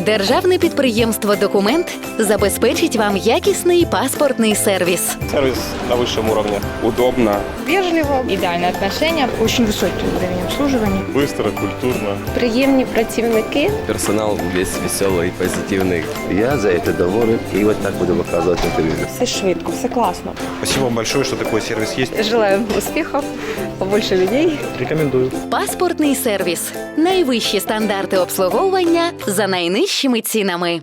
Державне підприємство Документ забезпечить вам якісний паспортний сервіс. Сервис на высшем уровне. Удобно. вежливо, идеальное отношение, очень высокий уровень обслуживания. Быстро, культурно. Приємні працівники. Персонал весь веселий, позитивний. Я за це доволен і от так буду виказувати на телевізор. Все швидко, все класно. Спасибо вам большое, что такой сервис есть. Желаю успіхів, побольше людей. Рекомендую. Паспортний сервіс. Найвищі стандарти обслуговування за найнижчими цінами.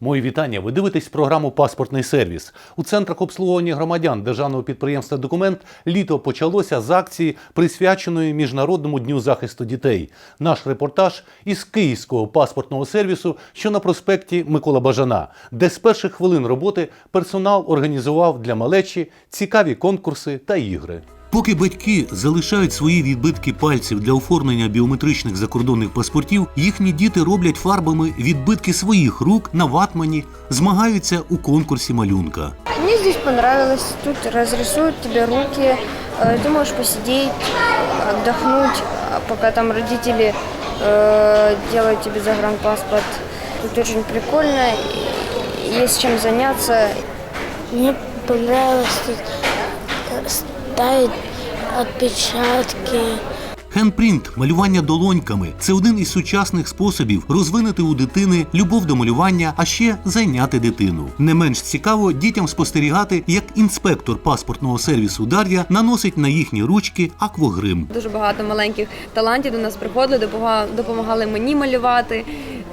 Мої вітання. Ви дивитесь програму Паспортний сервіс. У центрах обслуговування громадян державного підприємства Документ літо почалося з акції, присвяченої Міжнародному дню захисту дітей. Наш репортаж із київського паспортного сервісу, що на проспекті Микола Бажана, де з перших хвилин роботи персонал організував для малечі цікаві конкурси та ігри. Поки батьки залишають свої відбитки пальців для оформлення біометричних закордонних паспортів, їхні діти роблять фарбами відбитки своїх рук на ватмані, змагаються у конкурсі малюнка. Мне здесь понравилось. Тут разрисуют тебе руки. э, Ты можешь посидеть, отдохнуть, а пока там родители э, делают тебе загранпаспорт. Тут очень прикольно, и есть чем заняться. Мне понравилось тут э, ставить отпечатки. Хендпринт малювання долоньками це один із сучасних способів розвинути у дитини любов до малювання, а ще зайняти дитину. Не менш цікаво дітям спостерігати, як інспектор паспортного сервісу Дар'я наносить на їхні ручки аквагрим. Дуже багато маленьких талантів до нас приходили, допомагали, допомагали мені малювати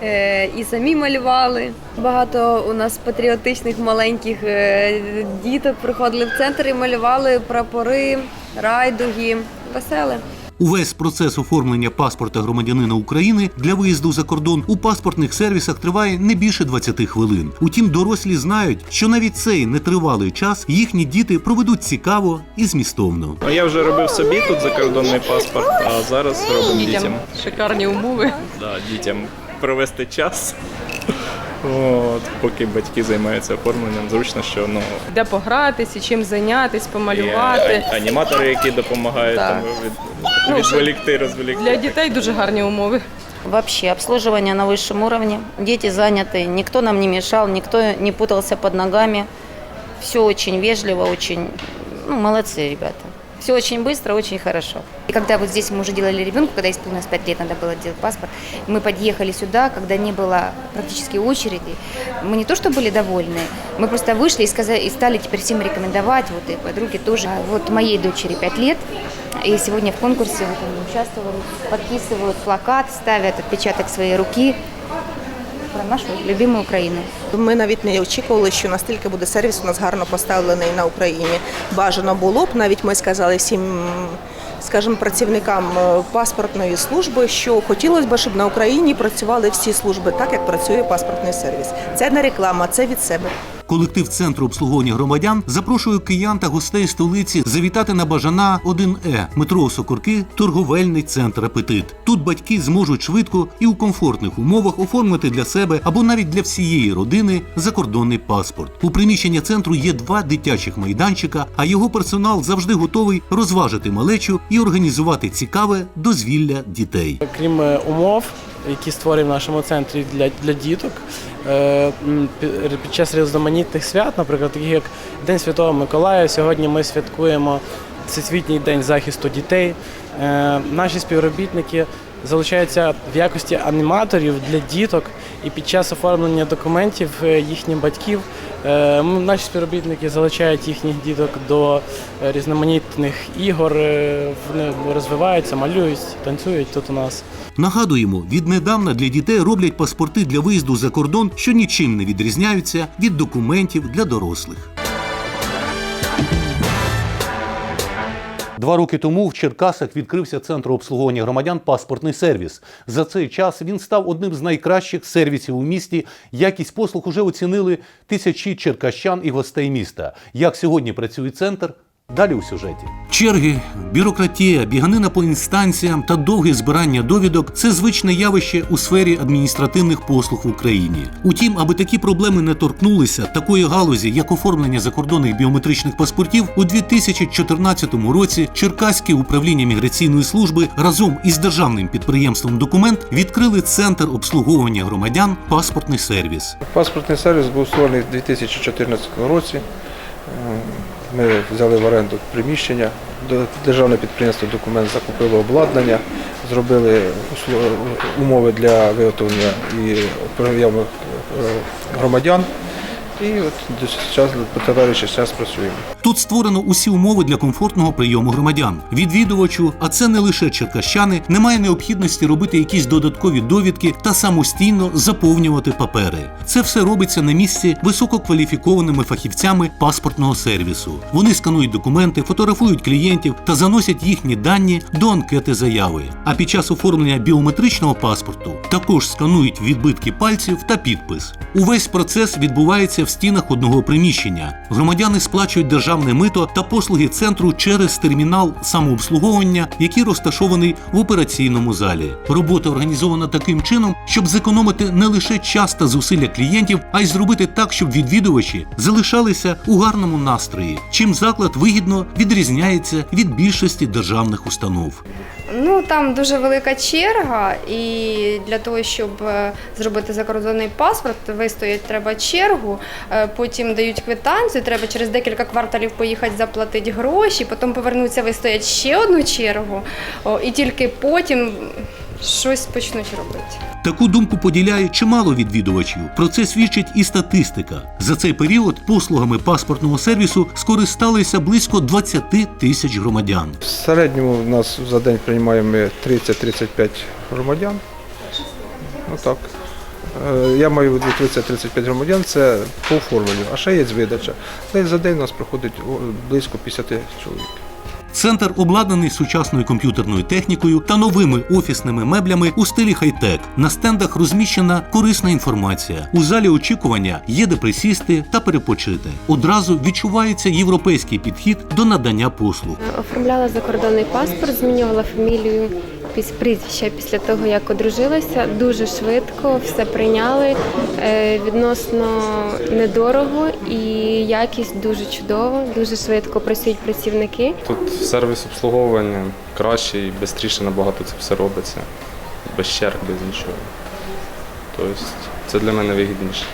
е, і самі малювали. Багато у нас патріотичних маленьких е, діток приходили в центр і малювали прапори, райдуги. Веселе. Увесь процес оформлення паспорта громадянина України для виїзду за кордон у паспортних сервісах триває не більше 20 хвилин. Утім, дорослі знають, що навіть цей нетривалий час їхні діти проведуть цікаво і змістовно. Ну, Я вже робив собі тут закордонний паспорт, а зараз робимо дітям. Шикарні умови. Да, дітям провести час. От, поки батьки займаються оформленням, зручно, що ну Де погратися, чим зайнятися, є помалювати. а- аніматори, які допомагають Так. там від, Ну, відволікти, розволікти. Для дітей дуже гарні умови. Вообще обслуживание на высшем уровне. Дети заняты, никто нам не мешал, никто не путался под ногами. Все очень вежливо, очень, ну, молодцы ребята. Все очень быстро, очень хорошо. И когда вот здесь мы уже делали ребенку, когда исполнилось 5 лет, надо было делать паспорт, мы подъехали сюда, когда не было практически очереди. Мы не то что были довольны, мы просто вышли и, сказали, и стали теперь всем рекомендовать, вот и подруги тоже. А Вот моей дочери 5 лет, и сегодня в конкурсе вот они участвовали, подписывают плакат, ставят отпечаток своей руки про нашу любимую Україну. Ми навіть не очікували, що настільки буде сервіс у нас гарно поставлений на Україні. Бажано було б, навіть ми сказали всім, скажімо, працівникам е, паспортної служби, що хотілося б, щоб на Україні працювали всі служби так, як працює паспортний сервіс. Це не реклама, це від себе. Колектив центру обслуговування громадян запрошує киян та гостей столиці завітати на Бажана 1Е, метро Сокорки, торговельний центр Апетит. Тут батьки зможуть швидко і у комфортних умовах оформити для себе або навіть для всієї родини закордонний паспорт. У приміщення центру є два дитячих майданчика, а його персонал завжди готовий розважити малечу і організувати цікаве дозвілля дітей. Крім е, умов, які створюємо в нашому центрі для, для діток, е, під час різноманітних свят, наприклад, таких як День Святого Миколая, сьогодні ми святкуємо Всесвітній день захисту дітей. Е, Наші співробітники залучаються в якості аніматорів для діток, і під час оформлення документів е, їхніх батьків е, наші співробітники залучають їхніх діток до е, різноманітних ігор. Вони розвиваються, малюють, танцюють тут у нас. Нагадуємо, віднедавна для дітей роблять паспорти для виїзду за кордон, що нічим не відрізняються від документів для дорослих. Два роки тому в Черкасах відкрився центр обслуговування громадян паспортний сервіс. За цей час він став одним з найкращих сервісів у місті. Якість послуг уже оцінили тисячі черкащан і гостей міста. Як сьогодні працює центр, Далі у сюжеті. Черги, бюрократія, біганина по інстанціям та довге збирання довідок це звичне явище у сфері адміністративних послуг в Україні. Утім, аби такі проблеми не торкнулися такої галузі, як оформлення закордонних біометричних паспортів, у 2014 році Черкаське управління міграційної служби разом із державним підприємством Документ відкрили центр обслуговування громадян паспортний сервіс. Паспортний сервіс був створений у 2014 році. Ми взяли в оренду приміщення. Державне підприємство документ закупило обладнання, зробили умови для виготовлення і прийому е, громадян. І от час, по товариші зараз працюємо. Тут створено усі умови для комфортного прийому громадян. Відвідувачу, а це не лише черкащани, немає необхідності робити якісь додаткові довідки та самостійно заповнювати папери. Це все робиться на місці висококваліфікованими фахівцями паспортного сервісу. Вони сканують документи, фотографують клієнтів та заносять їхні дані до анкети заяви. А під час оформлення біометричного паспорту також сканують відбитки пальців та підпис. Увесь процес відбувається в стінах одного приміщення. Громадяни сплачують державне мито та послуги центру через термінал самообслуговування, який розташований в операційному залі. Робота організована таким чином, щоб зекономити не лише час та зусилля клієнтів, а й зробити так, щоб відвідувачі залишалися у гарному настрої, чим заклад вигідно відрізняється від більшості державних установ. Ну там дуже велика черга, і для того, щоб е, зробити закордонний паспорт, вистоять треба чергу. е, Потім дають квитанцію. Треба через декілька кварталів поїхати заплатити гроші. Потім повернуться, вистоять ще одну чергу, і тільки потім щось почнуть робити. Таку думку поділяє чимало відвідувачів. Про це свідчить і статистика. За цей період послугами паспортного сервісу скористалися близько 20 тисяч громадян. В середньому у нас за день приймаємо ми 30-35 громадян. Ну так. Е, Я маю в виду 30-35 громадян, це по оформленню, а ще є видача. Десь за день у нас проходить близько 50 чоловік. Центр обладнаний сучасною комп'ютерною технікою та новими офісними меблями у стилі хай-тек. На стендах розміщена корисна інформація. У залі очікування є де присісти та перепочити. Одразу відчувається європейський підхід до надання послуг. Оформляла закордонний паспорт, змінювала фамілію прізвища після того, як одружилася. Дуже швидко все прийняли. е, Відносно недорого і якість дуже чудова, дуже швидко працюють працівники. Тут сервіс обслуговування краще і швидше набагато це все робиться. Без черг, без нічого. Тобто це для мене вигідніше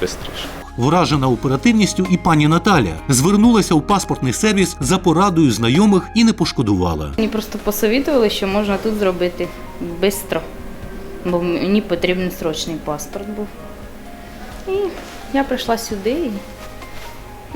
швидше. Вражена оперативністю і пані Наталя звернулася у паспортний сервіс за порадою знайомих і не пошкодувала. Мені просто посовітували, що можна тут зробити швидко, бо мені потрібен срочний паспорт був. І я прийшла сюди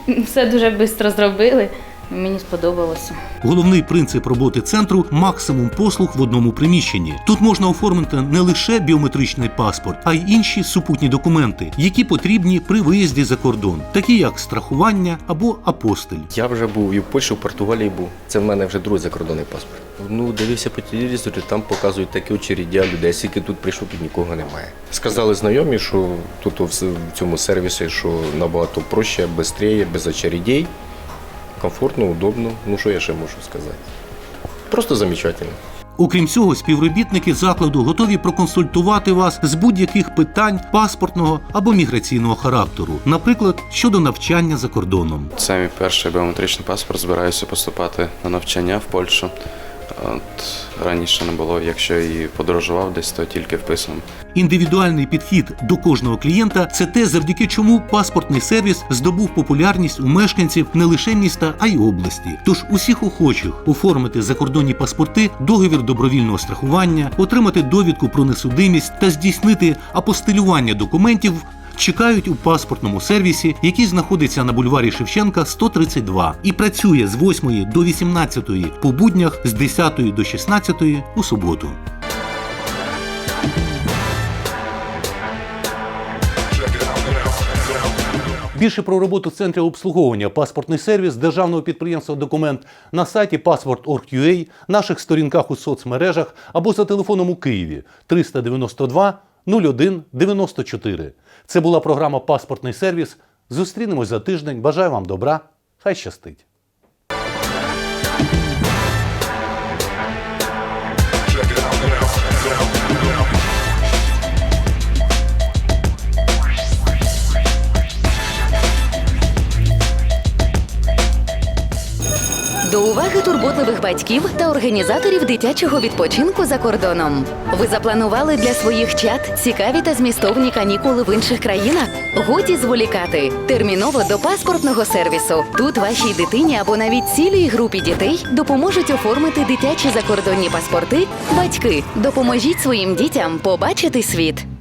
і все дуже швидко зробили. Мені сподобалося. Головний принцип роботи центру максимум послуг в одному приміщенні. Тут можна оформити не лише біометричний паспорт, а й інші супутні документи, які потрібні при виїзді за кордон, такі як страхування або апостиль. Я вже був і в Польщі, в Португалії був. Це в мене вже другий закордонний паспорт. Ну, дивився по телевізору, там показують такі очередя людей. Скільки тут прийшов, тут нікого немає. Сказали знайомі, що тут в в цьому сервісі, що набагато проще, швидше, без очередей. Комфортно, удобно. Ну що я ще можу сказати? Просто замечательно. Окрім цього, співробітники закладу готові проконсультувати вас з будь-яких питань паспортного або міграційного характеру, наприклад, щодо навчання за кордоном. Це мій перший біометричний паспорт. Збираюся поступати на навчання в Польщу. От раніше не було, якщо і подорожував десь, то тільки вписом. Індивідуальний підхід до кожного клієнта це те, завдяки чому паспортний сервіс здобув популярність у мешканців не лише міста, а й області. Тож усіх охочих оформити закордонні паспорти, договір добровільного страхування, отримати довідку про несудимість та здійснити апостилювання документів. Чекають у паспортному сервісі, який знаходиться на бульварі Шевченка 132 і працює з 8 до 18 по буднях, з 10 до 16 у суботу. Більше про роботу центрів обслуговування паспортний сервіс державного підприємства Документ на сайті passport.org.ua, наших сторінках у соцмережах або за телефоном у Києві 392 01 94. Це була програма Паспортний сервіс. Зустрінемось за тиждень. Бажаю вам добра. Хай щастить! Турботливих батьків та організаторів дитячого відпочинку за кордоном. Ви запланували для своїх чат цікаві та змістовні канікули в інших країнах? Годі зволікати. Терміново до паспортного сервісу. Тут вашій дитині або навіть цілій групі дітей допоможуть оформити дитячі закордонні паспорти. Батьки, допоможіть своїм дітям побачити світ.